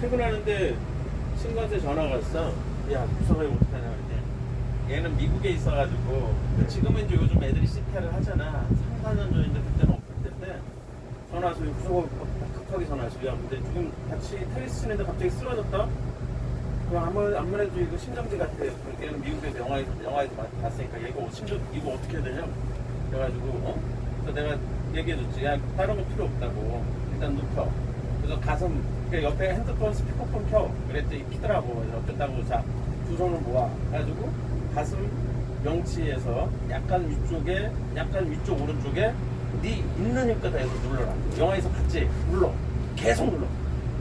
퇴근하는데 친구한테 전화가 왔어. 야, 무서워 어떡하냐 그랬더니 얘는 미국에 있어가지고 지금은 이제 요즘 애들이 시타를 하잖아. 3, 4년 전인데 그때는 없을 텐데 전화 와서 무서워 급하게 전화 왔어. 야, 근데 지금 같이 테니스 치는데 갑자기 쓰러졌다? 그럼 아무, 아무래도 이거 심정지 같아. 그때는 미국에서 영화에서, 영화에서 많이 봤으니까 얘가 어, 심정, 이거 어떻게 해야 되냐? 그래가지고, 어? 그래서 내가 얘기해줬지. 야, 다른 거 필요 없다고. 일단 눕혀. 그래서 가슴, 그 옆에 핸드폰 스피커폰 켜. 그랬더니 키더라고. 그래서 어쨌다고, 자, 두 손을 모아. 그래가지고 가슴 명치에서 약간 위쪽에, 약간 위쪽 오른쪽에 네 있는 힘껏 다 해서 눌러라. 영화에서 봤지? 눌러. 계속 눌러.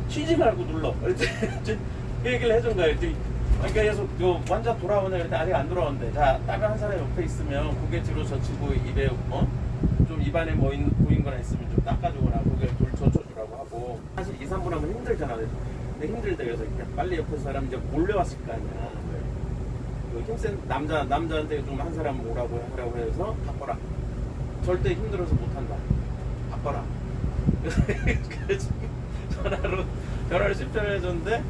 쉬지 말고 눌러. 그랬더니 그 얘기를 해준. 그랬더니 그러니까 계속 요 완전 돌아오네. 그랬더니 아직 안 돌아오는데. 자, 다른 한 사람 옆에 있으면 고개 뒤로 젖히고 입에 어? 좀 입안에 뭐 있, 보인 거나 있으면 좀 닦아주거나 고개 돌 젖혀 하고 사실 2, 3분 하면 힘들잖아. 근데 힘들다 그래서 그냥 빨리 옆에 사람 이제 몰려왔을 거 아니야. 그 힘센 남자 남자한테 좀 한 사람 오라고 하라고 해서 바꿔라. 절대 힘들어서 못한다. 바꿔라. 그래서 전화로 전화를 10전 해줬는데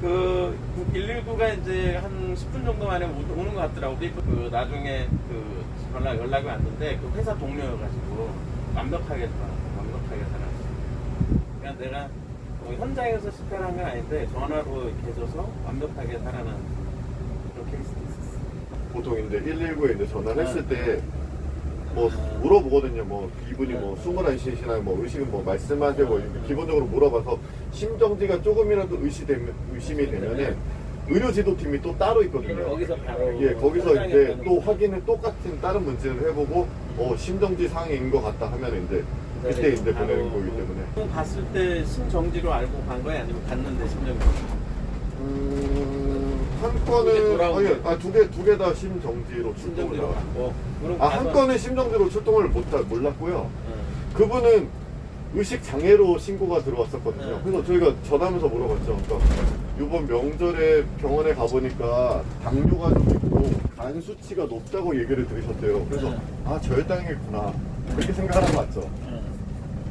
그 119가 이제 한 10분 정도 만에 오- 오는 것 같더라고. 그 나중에 그 전화 연락이 왔는데 그 회사 동료여가지고 완벽하게 완벽하게 살아. 그러니까 내가 뭐 현장에서 실패한 건 아닌데 전화로 이렇게 해줘서 완벽하게 살아난 그런 케이스도 있었어. 보통 이제 119에 이제 전화를 했을 네. 때뭐 물어보거든요. 뭐 이분이 뭐 숨을 안 쉬시나요? 뭐 의식은 뭐 말씀하세요. 뭐 이렇게 기본적으로 물어봐서 심정지가 조금이라도 의시되면 의심이 되면은 의료 지도팀이 또 따로 있거든요. 거기서 바로 예, 거기서 현장에 이제 또 확인을 똑같은 다른 문제를 해보고 어 심정지 상해인 것 같다 하면 이제 그때 네, 이제 바로 보내는 거기 때문에 형 갔을 때 심정지로 알고 간 거야 아니면 갔는데 심정지? 음한 이제 건은 돌아온 아니 거. 아 두 개 두 개 다 심정지로 출동을 심정지로 나왔어요. 갔고. 그럼 아 한 가서- 건은 심정지로 출동을 못 다- 몰랐고요. 응. 그분은 의식 장애로 신고가 들어왔었거든요. 네. 그래서 저희가 전화하면서 물어봤죠. 그러니까 이번 명절에 병원에 가보니까 당뇨가 좀 있고 간 수치가 높다고 얘기를 들으셨대요. 그래서 네. 아 저혈당이겠구나 그렇게 생각하는 거 맞죠.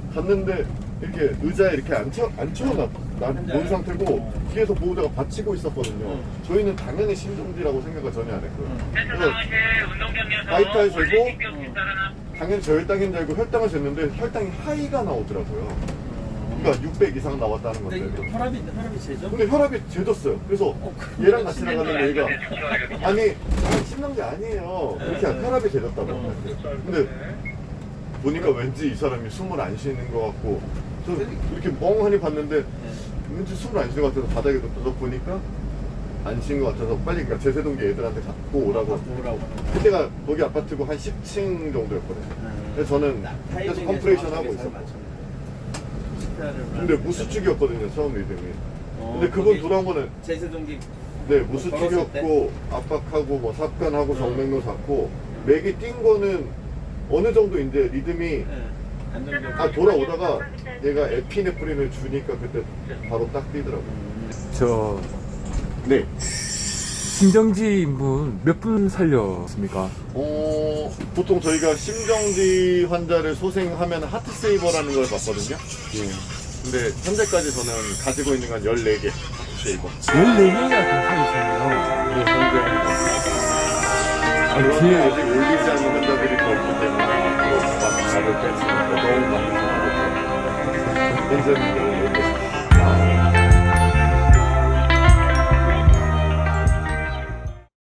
응. 갔는데 이렇게 의자에 이렇게 앉혀 앉혀놨 앉아요? 상태고 어. 뒤에서 보호자가 받치고 있었거든요. 응. 저희는 당연히 심정지라고 생각을 전혀 안 했고요. 응. 그래서 하이타에 재고 당연히 저혈당인 줄 알고 혈당을 쟀는데 혈당이 하이가 나오더라고요. 그러니까 600 이상 나왔다는 근데 건데. 이거 혈압이 혈압이 제죠? 근데 혈압이 재졌어요. 그래서 어, 그- 얘랑 같이 나가는 애가 아니 아, 심장지 아니에요. 그렇게 네. 혈압이 재졌다고. 어. 근데 보니까 왠지 이 사람이 숨을 안 쉬는 것 같고 저 이렇게 멍하니 봤는데 네. 왠지 숨을 안 쉬는 것 같아서 바닥에 눕혀서 보니까 안 쉬는 것 같아서 빨리 그러니까 제세동기 애들한테 갖고 오라고. 뭐라고? 그때가 거기 아파트고 한 10층 정도였거든요. 그래서 저는 계속 컴프레이션 하고 있었고. 근데 무수축이었거든요 처음 리듬이. 근데 그분 돌아온 거는 어, 제세동기 네 걸었을 무수축이었고 압박하고 뭐 삽관하고 음. 정맥로 잡고 맥이 뛴 거는 어느 정도 이제 리듬이 네. 안정적. 아 돌아오다가 얘가 에피네프린을 주니까 그때 바로 딱 뛰더라고. 저 네. 심정지 인분 몇 분 살렸습니까? 어 보통 저희가 심정지 환자를 소생하면 하트 세이버라는 걸 봤거든요. 예. 근데 현재까지 저는 가지고 있는 건 14개 하트 세이버. 14명이나 아, 그런 뒤에 아직 올리지 않는